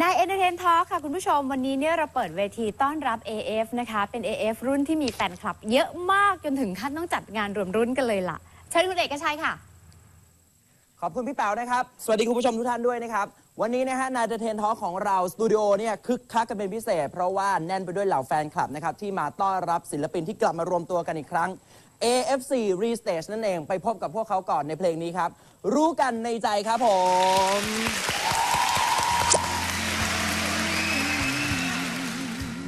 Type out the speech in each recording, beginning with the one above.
ใน Entertain Talk ค่ะ คุณผู้ชมวันนี้เนี่ยเราเปิดเวทีต้อนรับ AF นะคะ เป็น AF รุ่นที่มีแฟนคลับ เยอะมากจนถึงขั้นต้องจัดงานรวมรุ่นกันเลยล่ะ เชิญคุณเอกชัยค่ะ ขอบคุณพี่เปานะครับ สวัสดีคุณผู้ชมทุกท่านด้วยนะครับ วันนี้นะฮะนาเทนทอของเรา สตูดิโอเนี่ยคึกคักกันเป็นพิเศษ เพราะว่าแน่นไปด้วยเหล่าแฟนคลับนะครับที่มาต้อนรับศิลปินที่กลับมารวมตัวกันอีกครั้ง AFC Restage นั่นเองไปพบกับพวกเขาก่อนในเพลงนี้ครับ รู้กันในใจครับผม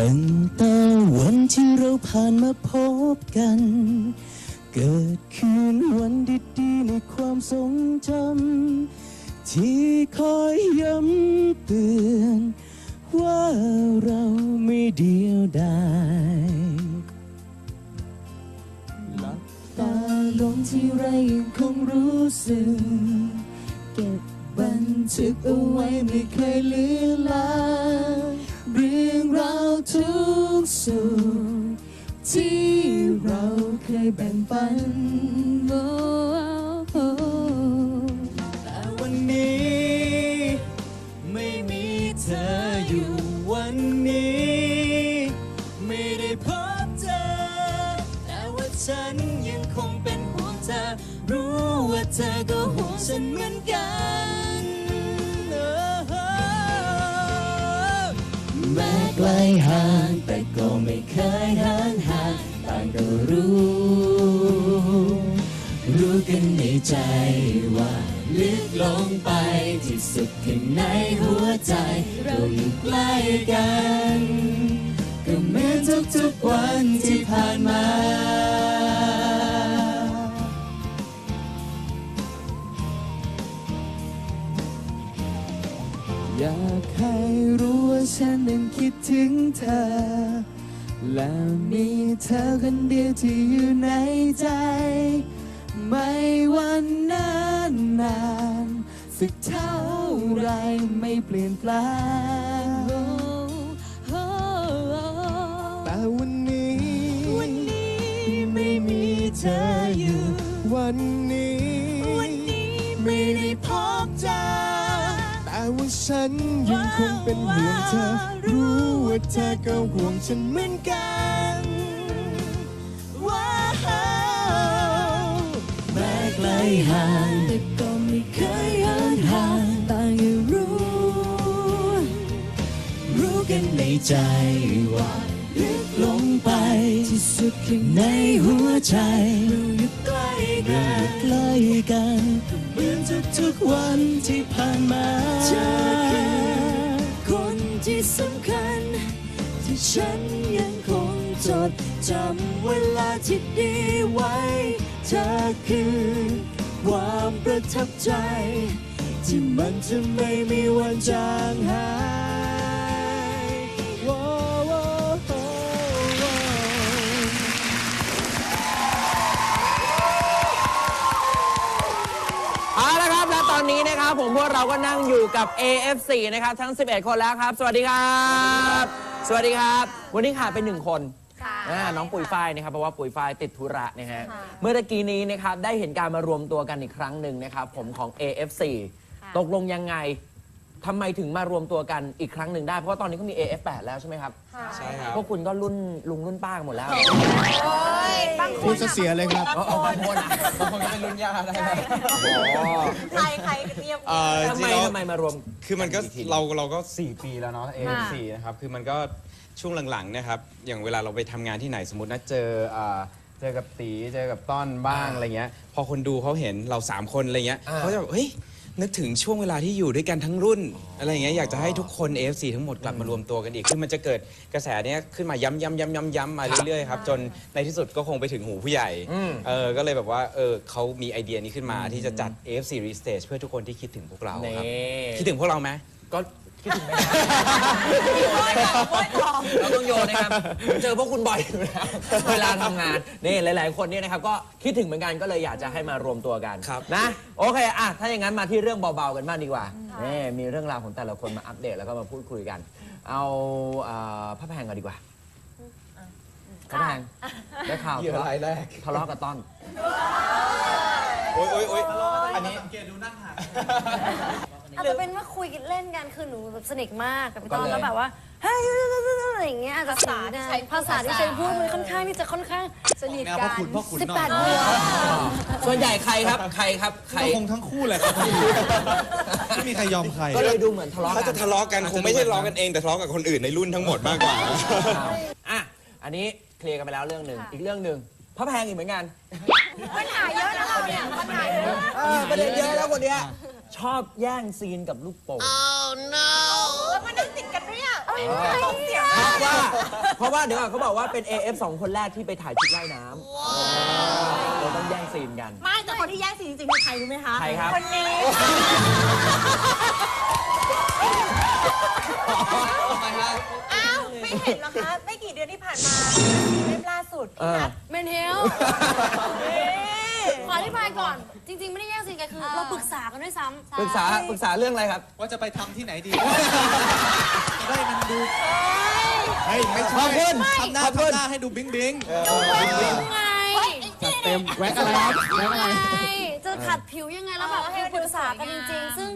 ตั้งแต่วันที่เราผ่านมาพบกัน เกิดคืนวันดีๆในความทรงจำที่คอยย้ำเตือน ว่าเราไม่เดียวดายหลับตาลงที่ไรยังคงรู้สึก เก็บบันทึกเอาไว้ไม่เคยลือนลาง เรื่องราวทุกสุขที่เราเคยแบ่งปันโอางต่างก็รู้ รู้กันในใจว่าลึกลงไปที่สุดข้างในหัวใจ เราอยู่ใกล้กัน ก็เหมือนทุกๆวันที่ผ่านมาอยากให้รู้ว่าฉันนั้นคิดถึงเธอ และมีเธอคนเดียวที่อยู่ในใจ ไม่วันนานนานสักเท่าไรไม่เปลี่ยนแปลงแต่วันนี้วันนี้ไม่มีเธออยู่ วันนี้วันนี้ไม่ได้พบเธอแต่ว่าฉันยังคงเป็นห่วงเธอรู้ ว่าเธอก็ห่วงฉันเหมือนกันว้าวแม้ไกลห่างแต่ก็ไม่เคยห่างห่างต่างยรู้ รู้กันในใจว่าลึกลงไปที่สุดข้างในหัวใจเราอยู่ใกล้กันใกล้กันเหมือนทุกๆวันที่ผ่านมาเธอคือคน ที่สำคัญ ที่ฉันยังคงจดจำเวลาที่ดีไว้ เธอคือ ความประทับใจ ที่มันจะไม่มีวันจางหาย นนี้นะครับผมพวกเราก็นั่งอยู่กับ AFC นะครับทั้ง 11 คนแล้วครับ สวัสดีครับ สวัสดีครับ วันนี้ขาดไปหนึ่งคนค่ะ อ่าน้องปุ๋ยฝ้ายนะครับเพราะว่าปุ๋ยฝ้ายติดธุระนะฮะเมื่อตะกี้นี้นะครับได้เห็นการมารวมตัวกันอีกครั้งหนึ่งนะครับผมของ AFC ตกลงยังไง ทำไมถึงมารวมตัวกันอีกครั้งหนึ่งได้ เพราะว่าตอนนี้ก็มี AF8 แล้วใช่ไหมครับ ใช่ครับ พวกคุณก็รุ่นลุงรุ่นป้ากันหมดแล้วบางคพูนดซะเสียเลยครับเอาเอาบางคนบางคนก็เป็นรุ่นย่าได้ครับอ๋อใครใครเรียบ เอ่อทำจไมริงๆแล้วทำไมมารวม คือมันก็อีทีเราเราก็ 4 ปีแล้วเนาะ AFC นะครับ คือมันก็ช่วงหลังๆเนะครับ อย่างเวลาเราไปทำงานที่ไหนสมมตินะเจออ่าเจอกับตีเจอกับต้อนบ้างอะไรเงี้ย พอคนดูเขาเห็นเรา 3 คนอะไรเงี้ยอ่า เขาจะแบบเฮ้ย นึกถึงช่วงเวลาที่อยู่ด้วยกันทั้งรุ่น อะไรอย่างเงี้ยอยากจะให้ทุกคน AFC ทั้งหมดกลับมารวมตัวกันอีกคือมันจะเกิดกระแสเนี้ยขึ้นมาย้ำย้ำย้ำย้ำย้ำมาเรื่อยๆครับจนในที่สุดก็คงไปถึงหูผู้ใหญ่อืมเออก็เลยแบบว่าเออเขามีไอเดียนี้ขึ้นมาที่จะจัด AFC Restage เพื่อทุกคนที่คิดถึงพวกเราครับนี่คิดถึงพวกเราไหมก็ คิดถึงไหมครับเราต้องโยนนะครับผมเจอพวกคุณบ่อยอยู่แล้วเวลาทำงานนี่หลาย ๆ คนเนี่ยนะครับก็คิดถึงเหมือนกันก็เลยอยากจะให้มารวมตัวกันครับ นะโอเคอะถ้าอย่างนั้นมาที่เรื่องเบา ๆ กันบ้างดีกว่านี่มีเรื่องราวของแต่ละคนมาอัปเดตแล้วก็มาพูดคุยกัน เอาเอ่อพระแพงก่อนดีกว่าพระแพงได้ข่าวเหยื่อรายแรกทะเลาะกับต้อน โอ๊ยโอ๊ยโอ๊ยอันนี้หรื อจะเป็นว่าคุยกันเล่นกันคือหนูแบบสนิทมากกับพี่ก็ต้อเลนยแล้วแบบว่าเฮ้ยอะไรอย่างเงี้ยอาจจะภาษาที่ใช้ภาษาที่ใช้พูดมันค่อนข้างที่จะค่อนข้างสนิทแนวกัพ่อนขุนพ่อขุนสิบหน่แปอยดบวกส่วนใหญ่ใครครับ ใครครับ ใคร ก็คงทั้งคู่แหละครับไม่มีใครยอมใคร ก็เลยดูเหมือนทะเลาะเขากัจะนทะเลาะกันคงไม่ใช่ทะเลาะกันเองแต่ทะเลาะกับคนอื่นในรุ่นทั้งหมดมากกว่า อะ อันนี้เคลียร์กันไปแล้วเรื่องหนึ่ง อีกเรื่องหนึ่งพระแพงอีกเหมือนกัน ปัญหาเยอะนะเราเนี่ยปัญหาเยอะ เออประเด็นเยอะแล้วคนเนี้ย ชอบแย่งซีนกับลูกโป่ง แล้วมานั่งติดกันด้วยอะเพราะว่า เพราะว่าเดี๋ยวก่อนเขาบอกว่าเป็น AF สองคนแรกที่ไปถ่ายชุดว่ายน้ำเราต้องแย่งซีนกัน ไม่แต่คนที่แย่งซีนจริงๆคือใครรู้ไหมคะใครครับคนนี้อ้าวไม่เห็นเหรอคะ ไม่กี่เดือนที่ผ่านมาเล่มล่าสุดเออเมนเฮลขอ อธิบายก่อน จริง ๆ ไม่ได้แย่งซีนกันคือเราปรึกษากันด้วยซ้ำปรึกษาปรึกษาเรื่องอะไรครับว่าจะไปทำที่ไหนดีจะได้มันดูเฮ้ยไม่ขอบคุณทำหน้าขอบคุณทำหน้าให้ดูบิ๊งบิ๊งไงเต็มแว็กอะไรครับแว็กอะไรใช่จะขัดผิวยังไงแล้วแบบคือปรึกษากันจริงๆ ซึ่ง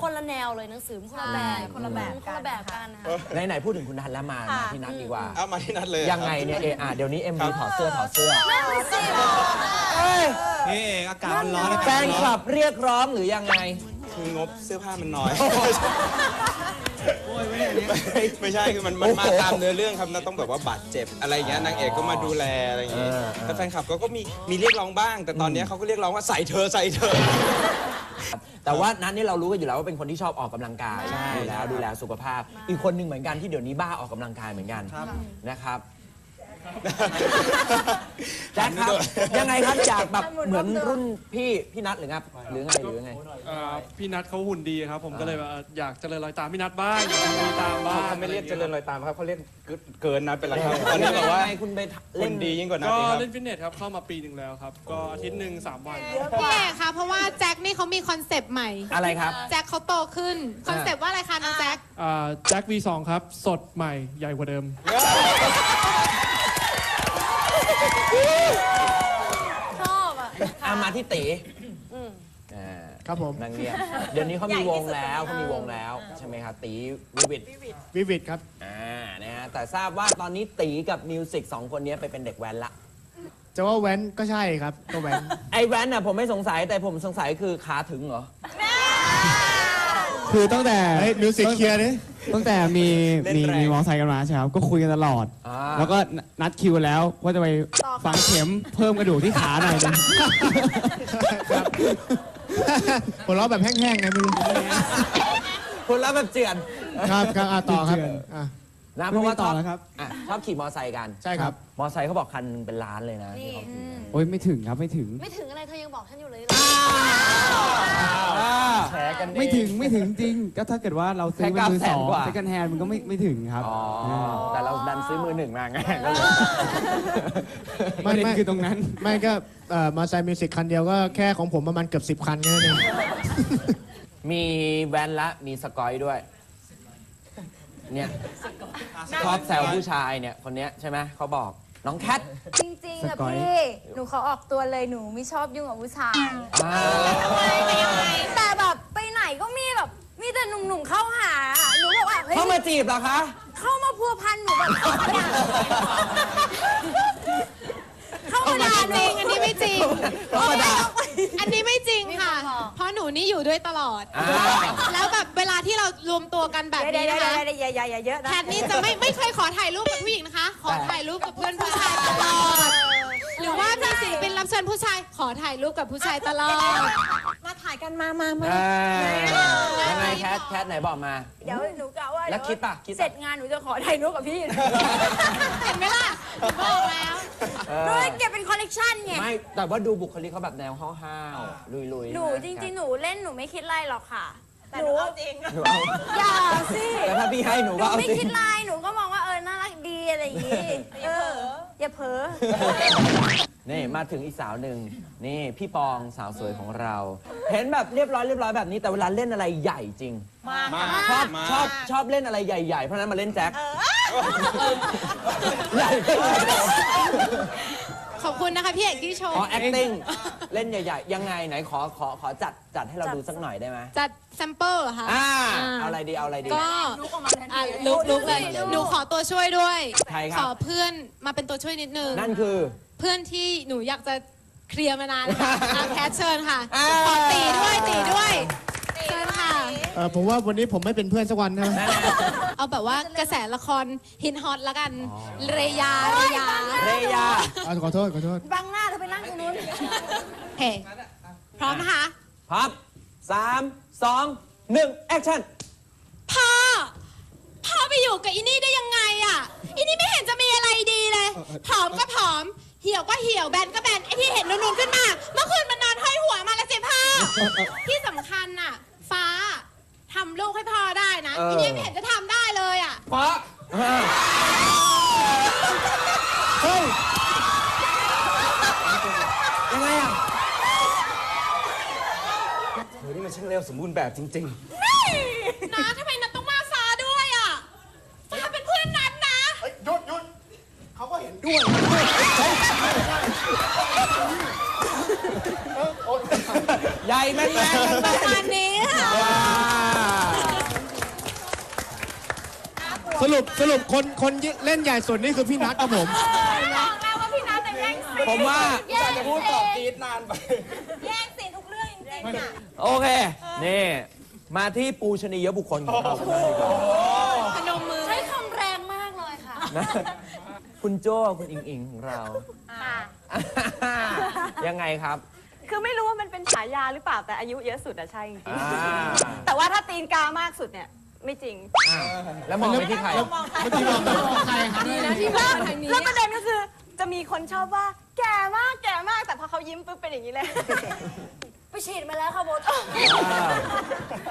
คนละแนวเลยหนังสือมันคนละแบบคนละแบบคนละแบบกันนะคะไหนไหนๆพูดถึงคุณนัทแล้วมามาที่นัทดีกว่า เอามาที่นัดเลยยังไงเนี่ยเออเดี๋ยวนี้ MV ถอดเสื้อถอดเสื้อนี่เองอากาศมันร้อนอากาศแฟนมันคร้ลัอนบเรียกร้องหรือยังไง คืองบเสื้อผ้ามันน้อยโอ้ยไม่อย่างนี้ไม่ใช่คือมันมันมาโอ้โหตามเนื้อเรื่องครับนะต้องแบบว่าบาดเจ็บอะไรอย่างเงี้ยนางเอกก็มาดูแลอะไรอย่างเงี้ยเออเออ แต่แฟนคลับเขาก็มีมีเรียกร้องบ้าง แต่ตอนเนี้ยเขาก็เรียกร้องว่าใส่เธอใส่เธอ แต่ว่านัทนี่เรารู้กันอยู่แล้วว่าเป็นคนที่ชอบออกกำลังกายอยู่แล้วดูแลสุขภาพ อีกคนหนึ่งเหมือนกันที่เดี๋ยวนี้บ้าออกกำลังกายเหมือนกันครับนะครับ แจ็คครับ ยังไงครับอยากแบบเหมือนรุ่นพี่พี่นัทหรือครับหรือไงหรือไงเอ่อพี่นัทเขาหุ่นดีครับ ผมก็เลยแบบเอ่ออยากเจริญรอยตามพี่นัทบ้างอยากหุ่นดีตามบ้างเขาไม่เรียกเจริญรอยตามครับเขาเรียกเกินนัดไปแล้วเอครับอตอนนี้แบบว่ายังไงคุณไปคเล่นนดียิ่งกว่านัดก็อีกครับ เล่นฟิตเนสครับเข้ามาปีหนึ่งแล้วครับ ก็อาทิตย์หนึ่งสามวัน พี่เอกค่ะเพราะว่าแจ็คนี่เขามีคอนเซปต์ใหม่ อะไรครับ แจ็คเขาโตขึ้น คอนเซปต์ว่าอะไรคะน้องแจ็ค อ่าแจ็ค V2 ครับ สดใหม่ใหญ่กว่าเดิม ชอบอะ เอามา ที่ตีอ่าครับผมนางเงียบเดี๋ยวนี้เขามีวงแล้วเขามีวงแล้วใช่ไหมครับตีวิวิดวิวิดครับ อ่านะฮะแต่ทราบว่าตอนนี้ตีกับมิวสิกสองคนนี้ไปเป็นเด็กแว้นละ จะว่าแว้นก็ใช่ครับก็แว้น ไอ้แว้นน่ะผมไม่สงสัยแต่ผมสงสัยคือขาถึงเหรอ คือตั้งแต่เฮ้ยมิวสิกเคลียร์ดิ ตั้งแต่มีเล่นมีแรง มีมอไซค์กันมาใช่ครับก็คุยกันตลอดอ่าแล้วก็นัดคิวกันแล้วว่าจะไปฝังเข็มเพิ่มกระดูกที่ขาหน่อยนึงหัวเราะแบบแห้งๆไงไม่รู้คนละแบบเจือนครับครับอะต่อครับอะ นะเพราะว่าไม่มีต่อแล้วครับอะชอบขี่มอไซค์กัน ใช่ครับ มอไซค์เขาบอกคันหนึงเป็นล้านเลยนะที่เขาขี่ โอ้ยไม่ถึงครับไม่ถึง ไม่ถึงอะไรเธอยังบอกฉันอยู่เลย แชร์กันเอง ไม่ถึงไม่ถึงจริง ก็ถ้าเกิดว่าเราซื้อเป็นมือแค่สอง900,000กว่า เซ็กันแฮนมันก็ไม่ไม่ถึงครับอ๋อาแต่เราดันซื้อมือหนึ่งมาไงก็เลยประเด็นคือตรงนั้น ไม่ก็เอ่อมาไซมิวสิกคันเดียวก็แค่ของผมประมาณเกือบ10 คันแค่นั้นเองมีแวนละมีสกอยด้วย เนี่ยชอบแซวผู้ชายเนี่ย คนเนี้ยใช่ไหมเขาบอกน้องแคทจริงๆอะสกอย พี่ หนูขอออกตัวเลยหนูไม่ชอบยุ่งกับผู้ชาย อ่าแต่แบบไปไหน ก็มีแบบมีแต่หนุ่มๆเข้าหา หนูบอกว่าเฮ้ยเข้ามาจีบเหรอคะ เข้ามาพัวพันหนูแบบเข้ามาด่าหจนูริงอันนี้ไม่จริง เข้ามาด่า อันนี้ไม่จริงค่ะ เพราะหนูนี่อยู่ด้วยตลอด อ่า แล้วแบบเวลาที่เรารวมตัวกันแบบเดี๋ยวนี้เดี๋ยวนะคะ เดี๋ยวอย่าอย่าอย่าเยอะนะแคทนี่จะไม่ไม่เคยขอถ่ายรูปกับผู้หญิงนะคะ ขอถ่ายรูปกับเพื่อนผู้ชายตลอด หรือว่ามีศิลปินรับเชิญผู้ชาย ขอถ่ายรูปกับผู้ชายตลอดมาถ่ายกันมามามาอ่ายังไงแคทแคทไหนบอกมา เดี๋ยวหนูกะว่าแล้วคิดป่ะคิดป่ะเสร็จงานหนูจะขอถ่ายรูปกับพี่ เห็นไหมล่ะหนูบอกแล้วเอหนูอเลยเก็บเป็นคอลเลกชันไง ไม่แต่ว่าดูบุคลิกเขาแบบแนวห้าวๆลุยๆหนูะจริงๆ หนูเล่นหนูไม่คิดอะไรหรอกค่ะ แต่หนูเอาจริง หนูเอาอย่าสิแต่ถ้าพี่ให้หนูหก็นูเอาไม่สิคิดลายหนูก็มองว่าเออน่ารักดีอะไรอย่างงี้ เออ อย่าเผลอ นี่มาถึงอีกสาวหนึ่งนี่พี่ปองสาวสวยของเรา เห็นแบบเรียบร้อยเรียบร้อยแบบนี้แต่เวลาเล่นอะไรใหญ่จริง มากมาชอบมาชอบชอบเล่นอะไรใหญ่ๆ เพราะฉะนั้นมาเล่นแจ็คใหญ่ไปขอบคุณนะคะพี่เอกที่ชมอ๋อ acting เล่นใหญ่ๆ ยังไงไหนขอขอขอจัดจัดให้เราดูสักหน่อยได้ไหมจัดแซมเปิลเหรอคะอ่าอ่าเอาอะไรดีเอาอะไรดี ก็อะลุกลุกเลยหนูขอตัวช่วยด้วย ใครครับ ขอเพื่อนมาเป็นตัวช่วยนิดนึง นั่นคือ เพื่อนที่หนูอยากจะเคลียร์มานานค่ะอะแคทเชิญค่ะอ่าขอตีด้วยตีด้วยเชิญค่ะ เอ่อผมว่าวันนี้ผมไม่เป็นเพื่อนสักวันนะ เอาแบบว่ากระแสละครฮินฮอตแล้วกัน เรยาเรยาเรยา อะขอโทษขอโทษ บังหน้าเธอไปนั่งตรงนู้นเฮ้พร้อมนะคะ พร้อมสามสองหนึ่งแอคชั่น พ่อ พ่อไปอยู่กับอีนี่ได้ยังไงอะอีนี่ไม่เห็นจะมีอะไรดีเลย ผอมก็ผอม เหี่ยวก็เหี่ยวแบนก็แบนไอที่เห็นนูนๆขึ้นมา เมื่อคืนมันนอนห้อยหัวมาแล้วสิพ่อ ที่สำคัญน่ะ ฟ้าทำลูกให้พ่อได้นะเอออีนี่ไม่เห็นจะทำได้เลยอะ ฟ้าเฮ้ยยังไงอะเธอนี่มันช่างเร็วสมบูรณ์แบบจริงนะทำไมนัดต้องมาฟ้าด้วยอะ ฟ้าเป็นเพื่อนนัดนะ ใหญ่แม่นแม่นแม่นประมาณนี้ค่ะสรุปสรุปคนคนเล่นใหญ่สุดนี่คือพี่นัทครับผม บอกแล้วว่าพี่นัทแต่แย่งซีนผมว่า แย่งๆพูดตอบกีดนานไป แย่งซีนทุกเรื่องจริงๆอะโอเค นี่ มาที่ปูชนียบุคคลของเรากันบ้างดีกว่า พนมมือ ใช้คำแรงมากเลยค่ะ นะ คุณโจ้คุณอิงอิงของเรายังไงครับ คือไม่รู้ว่ามันเป็นฉายาหรือเปล่าแต่อายุเยอะสุดอะใช่จริงอ่า ๆแต่ว่าถ้าตีนกามากสุดเนี่ยไม่จริงอ่าแล้วมองไปที่ใครเมื่อกี้มองใครครับดีนะที่ว่าแล้วประเด็นก็คือจะมีคนชอบว่า แก่มากแก่มากแต่พอเขายิ้มปุ๊บเป็นอย่างนี้เลย ไปฉีดมาแล้วค่ะโบท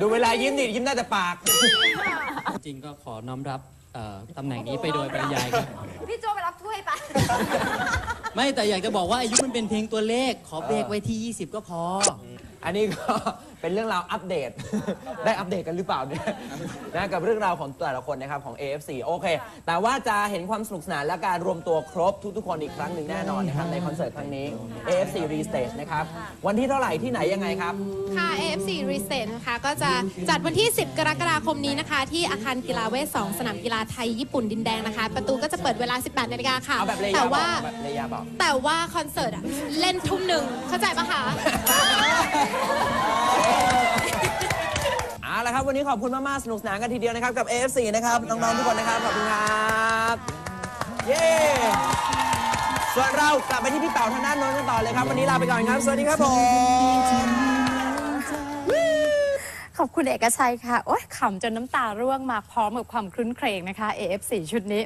ดูเวลายิ้มดิยิ้มได้แต่ปาก จริงก็ขอน้อมรับ เอ่อตำแหน่งนี้ไปโดยปริยายครับ พี่โจไปรับถ้วยไป ไม่แต่อยากจะบอกว่าอายุมันเป็นเพียงตัวเลข ขอเบรกไว้ที่ 20 ก็พอ อันนี้ก็ เป็นเรื่องราวอัปเดต ได้อัปเดตกันหรือเปล่าเนี่ยนะกับเรื่องราวของแต่ละคนนะครับของ AFC โอเค แต่ว่าจะเห็นความสนุกสนานและการรวมตัวครบทุกๆคนอีกครั้งหนึ่งแน่นอนนะครับในคอนเสิร์ตครั้งนี้ AFC Restage นะครับวันที่เท่าไหร่ที่ไหนยังไงครับ ค่ะ AFC Reset นะคะก็จะจัดวันที่ 10 กรกฎาคมนี้นะคะ ที่อาคารกีฬาเวท2สนามกีฬาไทยญี่ปุ่นดินแดงนะคะ ประตูก็จะเปิดเวลา 18นาฬิกาค่ะ เอาแบบระยะแต่บอว่ากแบบระยะบอก แต่ว่าคอนเสิร์ตอะเล่นทุ่มหนึ่งเข้าใจปะคะ เอาละครับ วันนี้ขอบคุณมากๆสนุกสนานกันทีเดียวนะครับ กับ AFC นะครับ น้องๆทุกคนนะครับ ขอบคุณครับ เย้ ส่วนเรากลับไปที่พี่เต่าทางด้านโน้นกันต่อเลยครับ วันนี้ลาไปก่อนครับ สวัสดีครับผม ขอบคุณเอกชัยค่ะ โอ๊ยขำจนน้ำตาร่วงมาพร้อมกับความคลุ้นเครงนะคะ AF4 ชุดนี้